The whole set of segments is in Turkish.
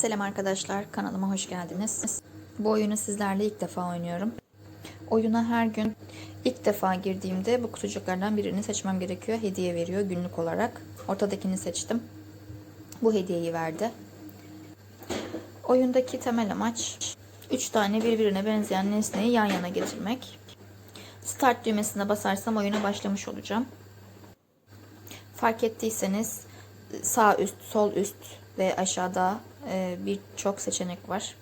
Selam arkadaşlar, kanalıma hoş geldiniz. Bu oyunu sizlerle ilk defa oynuyorum. Oyuna her gün ilk defa girdiğimde bu kutucuklardan birini seçmem gerekiyor. Hediye veriyor günlük olarak. Ortadakini seçtim. Bu hediyeyi verdi. Oyundaki temel amaç 3 tane birbirine benzeyen nesneyi yan yana getirmek. Start düğmesine basarsam oyuna başlamış olacağım. Fark ettiyseniz sağ üst, sol üst ve aşağıda e, birçok seçenek var.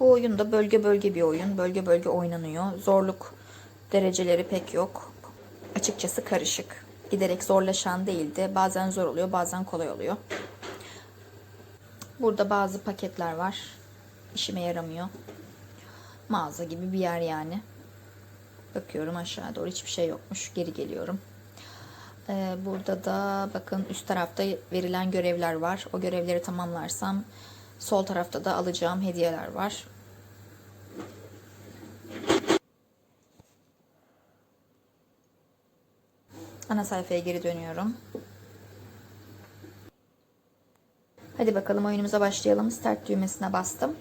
Bu oyunda bölge bölge bir oyun. Bölge bölge oynanıyor. Zorluk dereceleri pek yok. Açıkçası karışık. Giderek zorlaşan değildi. Bazen zor oluyor, bazen kolay oluyor. Burada bazı paketler var. İşime yaramıyor. Mağaza gibi bir yer yani. Bakıyorum aşağı doğru hiçbir şey yokmuş. Geri geliyorum. Ee, burada da bakın üst tarafta verilen görevler var. O görevleri tamamlarsam sol tarafta da alacağım hediyeler var. Ana sayfaya geri dönüyorum. Hadi bakalım oyunumuza başlayalım. Start düğmesine bastım.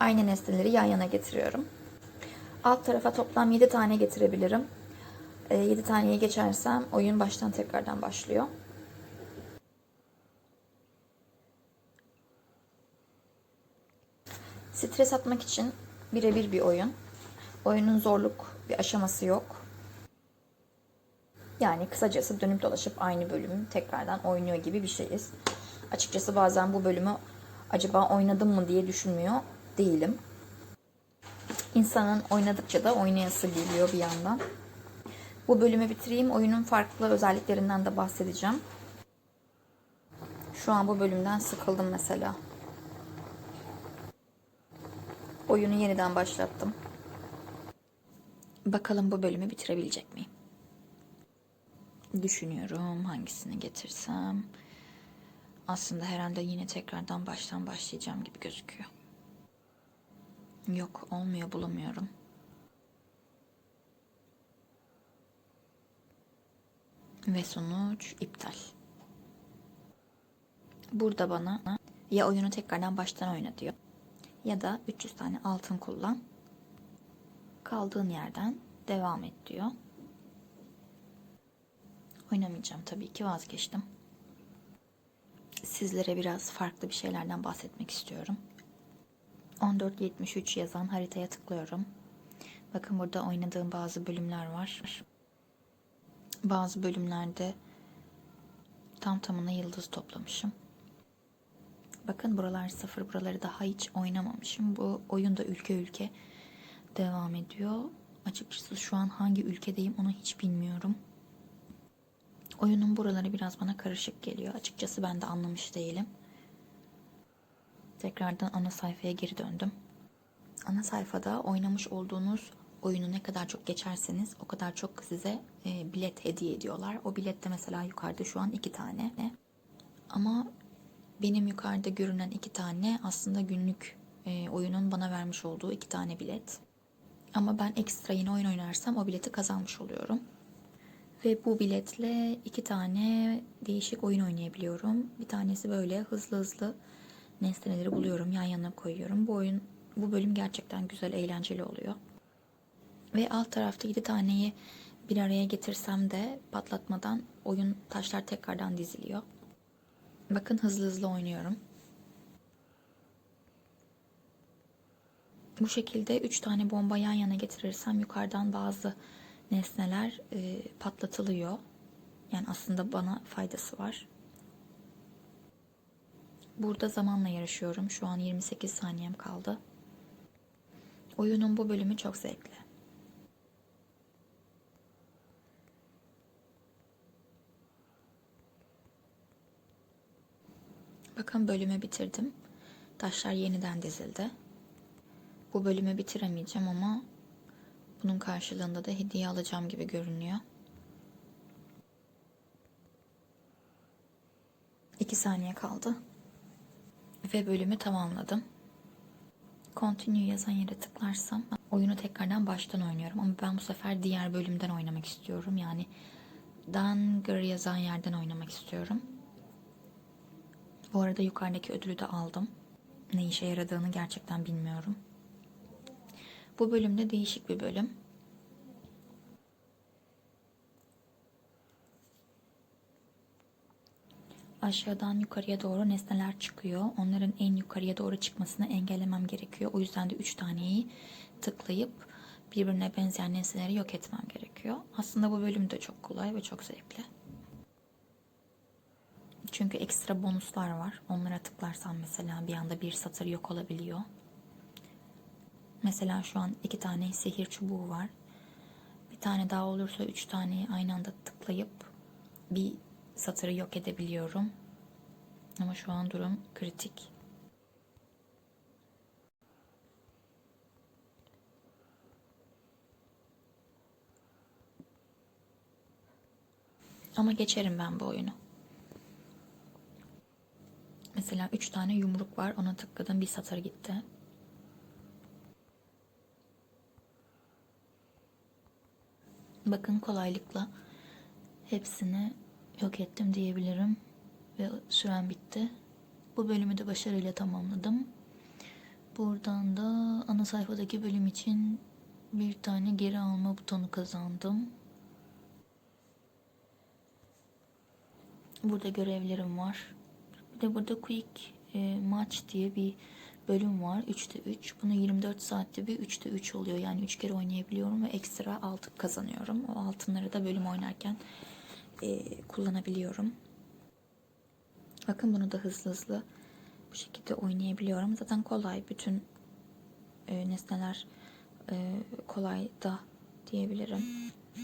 Aynı nesneleri yan yana getiriyorum. Alt tarafa toplam 7 tane getirebilirim. 7 taneye geçersem oyun baştan tekrardan başlıyor. Stres atmak için birebir bir oyun. Oyunun zorluk bir aşaması yok. Yani kısacası dönüp dolaşıp aynı bölümü tekrardan oynuyor gibi bir şeyiz. Açıkçası bazen bu bölümü acaba oynadım mı diye düşünmüyor değilim. İnsanın oynadıkça da oynayası geliyor bir yandan. Bu bölümü bitireyim. Oyunun farklı özelliklerinden de bahsedeceğim. Şu an bu bölümden sıkıldım mesela. Oyunu yeniden başlattım. Bakalım bu bölümü bitirebilecek miyim? Düşünüyorum hangisini getirsem. Aslında herhalde yine tekrardan baştan başlayacağım gibi gözüküyor. Yok olmuyor bulamıyorum. Ve sonuç iptal. Burada bana ya oyunu tekrardan baştan oyna diyor. Ya da 300 tane altın kullan. Kaldığın yerden devam et diyor. Oynamayacağım tabii ki vazgeçtim. Sizlere biraz farklı bir şeylerden bahsetmek istiyorum. 1473 yazan haritaya tıklıyorum. Bakın burada oynadığım bazı bölümler var. Bazı bölümlerde tam tamına yıldız toplamışım. Bakın buralar sıfır. Buraları daha hiç oynamamışım. Bu oyun da ülke ülke devam ediyor. Açıkçası şu an hangi ülkedeyim onu hiç bilmiyorum. Oyunun buraları biraz bana karışık geliyor. Açıkçası ben de anlamış değilim. Tekrardan ana sayfaya geri döndüm. Ana sayfada oynamış olduğunuz oyunu ne kadar çok geçerseniz o kadar çok size e, bilet hediye ediyorlar. O bilette mesela yukarıda şu an iki tane. Ama benim yukarıda görünen iki tane aslında günlük e, oyunun bana vermiş olduğu iki tane bilet. Ama ben ekstra yine oyun oynarsam o bileti kazanmış oluyorum. Ve bu biletle iki tane değişik oyun oynayabiliyorum. Bir tanesi böyle hızlı hızlı nesneleri buluyorum, yan yana koyuyorum. Bu oyun, bu bölüm gerçekten güzel, eğlenceli oluyor. Ve alt tarafta 7 taneyi bir araya getirsem de patlatmadan oyun taşlar tekrardan diziliyor. Bakın hızlı hızlı oynuyorum. Bu şekilde 3 tane bomba yan yana getirirsem yukarıdan bazı nesneler e, patlatılıyor. Yani aslında bana faydası var. Burada zamanla yarışıyorum. Şu an 28 saniyem kaldı. Oyunun bu bölümü çok zevkli. Bakın bölümü bitirdim. Taşlar yeniden dizildi. Bu bölümü bitiremeyeceğim ama bunun karşılığında da hediye alacağım gibi görünüyor. İki saniye kaldı. Ve bölümü tamamladım. Continue yazan yere tıklarsam oyunu tekrardan baştan oynuyorum. Ama ben bu sefer diğer bölümden oynamak istiyorum. Yani Danger yazan yerden oynamak istiyorum. Bu arada yukarıdaki ödülü de aldım. Ne işe yaradığını gerçekten bilmiyorum. Bu bölümde değişik bir bölüm. Aşağıdan yukarıya doğru nesneler çıkıyor. Onların en yukarıya doğru çıkmasını engellemem gerekiyor. O yüzden de 3 taneyi tıklayıp birbirine benzeyen nesneleri yok etmem gerekiyor. Aslında bu bölüm de çok kolay ve çok zevkli. Çünkü ekstra bonuslar var. Onlara tıklarsam mesela bir anda bir satır yok olabiliyor. Mesela şu an iki tane sihir çubuğu var. Bir tane daha olursa üç taneyi aynı anda tıklayıp bir satırı yok edebiliyorum. Ama şu an durum kritik. Ama geçerim ben bu oyunu. Mesela üç tane yumruk var. Ona tıkladım bir satır gitti. Bakın kolaylıkla hepsini yok ettim diyebilirim. Ve süren bitti. Bu bölümü de başarıyla tamamladım. Buradan da ana sayfadaki bölüm için bir tane geri alma butonu kazandım. Burada görevlerim var. Burada Quick e, Match diye bir bölüm var. 3'te 3. Bunu 24 saatte bir 3'te 3 oluyor. Yani 3 kere oynayabiliyorum ve ekstra altın kazanıyorum. O altınları da bölüm oynarken e, kullanabiliyorum. Bakın bunu da hızlı hızlı bu şekilde oynayabiliyorum. Zaten kolay. Bütün e, nesneler e, kolay da diyebilirim.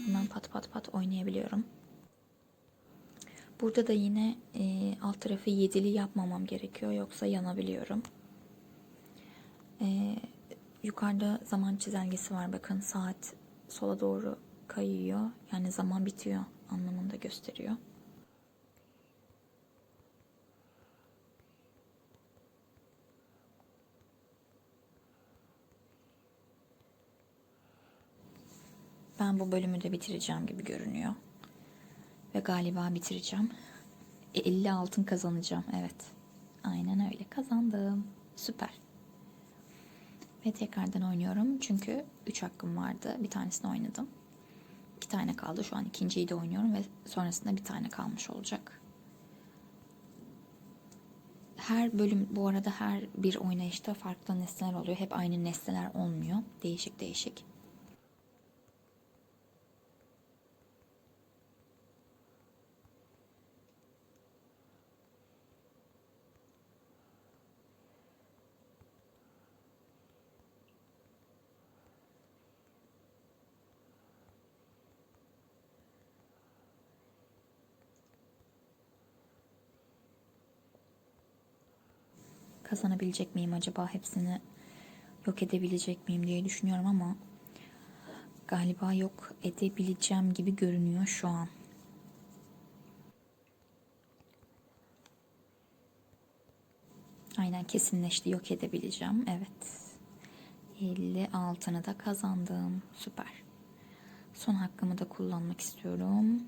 Hemen pat pat pat oynayabiliyorum. Burada da yine e, alt tarafı yedili yapmamam gerekiyor. Yoksa yanabiliyorum. E, yukarıda zaman çizelgesi var. Bakın saat sola doğru kayıyor. Yani zaman bitiyor anlamında gösteriyor. Ben bu bölümü de bitireceğim gibi görünüyor. Ve galiba bitireceğim. E, 50 altın kazanacağım. Evet. Aynen öyle. Kazandım. Süper. Ve tekrardan oynuyorum. Çünkü 3 hakkım vardı. Bir tanesini oynadım. 2 tane kaldı. Şu an ikinciyi de oynuyorum ve sonrasında bir tane kalmış olacak. Her bölüm bu arada her bir oynayışta farklı nesneler oluyor. Hep aynı nesneler olmuyor. Değişik değişik. Kazanabilecek miyim acaba hepsini yok edebilecek miyim diye düşünüyorum ama galiba yok edebileceğim gibi görünüyor şu an. Aynen kesinleşti yok edebileceğim. Evet. 50 altını da kazandım. Süper. Son hakkımı da kullanmak istiyorum.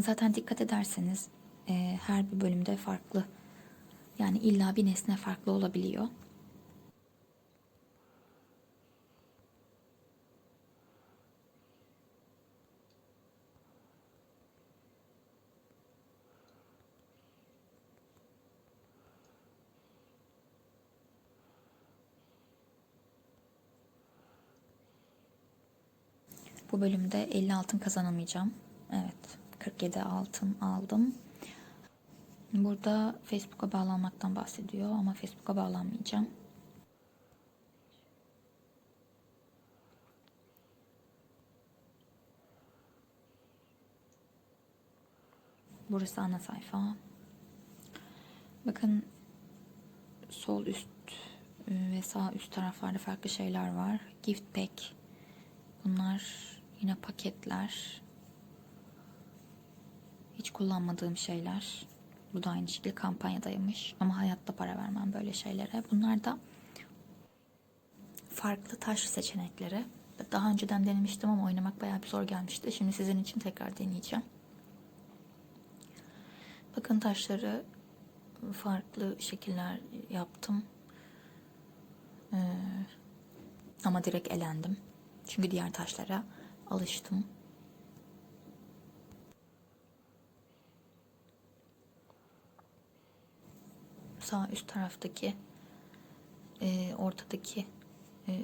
Zaten dikkat ederseniz e, her bir bölümde farklı. Yani illa bir nesne farklı olabiliyor. Bu bölümde 50 altın kazanamayacağım. Evet. 47 altın aldım. Burada Facebook'a bağlanmaktan bahsediyor ama Facebook'a bağlanmayacağım. Burası ana sayfa. Bakın sol üst e, ve sağ üst taraflarda farklı şeyler var. Gift pack. Bunlar yine paketler. Hiç kullanmadığım şeyler. Bu da aynı şekilde kampanyadaymış. Ama hayatta para vermem böyle şeylere. Bunlar da farklı taş seçenekleri. Daha önceden denemiştim ama oynamak bayağı bir zor gelmişti. Şimdi sizin için tekrar deneyeceğim. Bakın taşları farklı şekiller yaptım. Ee, ama direkt elendim. Çünkü diğer taşlara alıştım. Sağ üst taraftaki e, ortadaki e,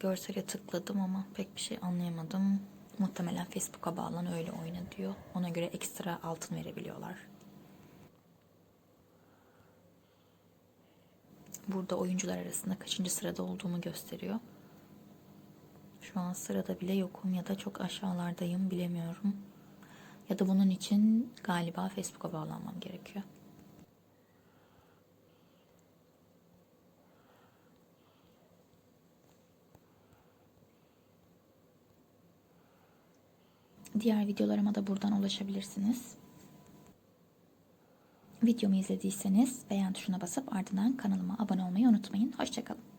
görsele tıkladım ama pek bir şey anlayamadım. Muhtemelen Facebook'a bağlan öyle oyna diyor. Ona göre ekstra altın verebiliyorlar. Burada oyuncular arasında kaçıncı sırada olduğumu gösteriyor. Şu an sırada bile yokum ya da çok aşağılardayım bilemiyorum. Ya da bunun için galiba Facebook'a bağlanmam gerekiyor. Diğer videolarıma da buradan ulaşabilirsiniz. Videomu izlediyseniz beğen tuşuna basıp ardından kanalıma abone olmayı unutmayın. Hoşçakalın.